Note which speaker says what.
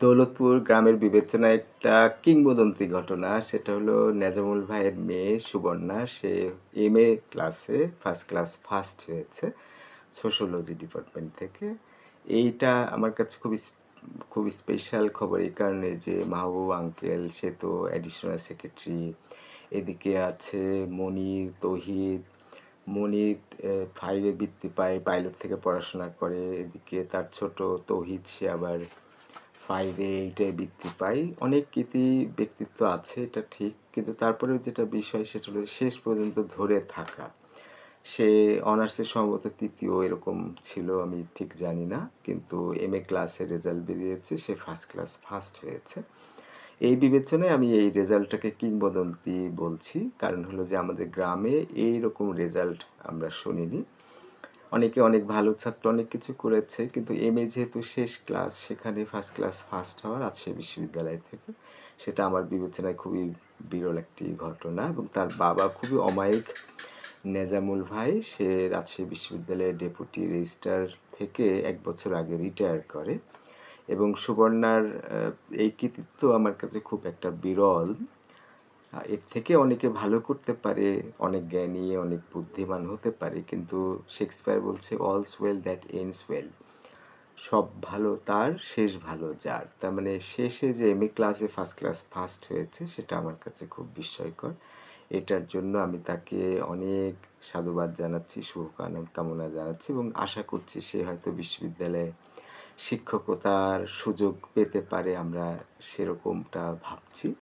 Speaker 1: দৌলতপুর গ্রামের বিবেচনায় একটা কিংবদন্তি ঘটনা। সেটা হলো নেজামুল ভাইয়ের মেয়ে সুবর্ণা। সে এম এ ক্লাসে ফার্স্ট ক্লাস ফার্স্ট হয়েছে সোশ্যোলজি ডিপার্টমেন্ট থেকে। এইটা আমার কাছে খুবই খুবই স্পেশাল খবর এই কারণে যে মাহবুব আঙ্কেল সে তো অ্যাডিশনাল সেক্রেটারি এদিকে আছে মনির তহিদ। মনির ফাইভে বৃত্তি পায় পাইলট থেকে পড়াশোনা করে। এদিকে তার ছোট তৌহিদ, সে আবার ফাইভে এইটে বৃত্তি পাই। অনেক কৃতি ব্যক্তিত্ব আছে, এটা ঠিক। কিন্তু তারপরে যেটা বিষয়, সেটা হলো শেষ পর্যন্ত ধরে থাকা। সে অনার্সে সম্ভবত তৃতীয়, এরকম ছিল, আমি ঠিক জানি না। কিন্তু এম এ ক্লাসে রেজাল্ট বেরিয়েছে, সে ফার্স্ট ক্লাস ফার্স্ট হয়েছে। এই বিবেচনায় আমি এই রেজাল্টটাকে কিংবদন্তি বলছি। কারণ হলো যে আমাদের গ্রামে এই রকম রেজাল্ট আমরা শুনিনি। অনেকে অনেক ভালো ছাত্র, অনেক কিছু করেছে, কিন্তু এম এ যেহেতু শেষ ক্লাস সেখানে ফার্স্ট ক্লাস ফার্স্ট হওয়ার রাজশাহী বিশ্ববিদ্যালয় থেকে, সেটা আমার বিবেচনায় খুবই বিরল একটি ঘটনা এবং তার বাবা খুবই অমায়িক নেজামুল ভাই, সে রাজশাহী বিশ্ববিদ্যালয়ের ডেপুটি রেজিস্ট্রার থেকে এক বছর আগে রিটায়ার করে এবং সুবর্ণার এই কৃতিত্ব আমার কাছে খুব একটা বিরল। এর থেকে অনেকে ভালো করতে পারে, অনেক জ্ঞানী, অনেক বুদ্ধিমান হতে পারে, কিন্তু শেক্সপিয়ার বলছে all's well that ends well সব ভালো তার, শেষ ভালো যার। তার মানে শেষে যে এম ক্লাসে ফার্স্ট ক্লাস ফার্স্ট হয়েছে, সেটা আমার কাছে খুব বিস্ময়কর। এটার জন্য আমি তাকে অনেক সাধুবাদ জানাচ্ছি, শুভকামনা কামনা জানাচ্ছি এবং আশা করছি সে হয়তো বিশ্ববিদ্যালয়ে শিক্ষকতার সুযোগ পেতে পারে, আমরা সেরকমটা ভাবছি।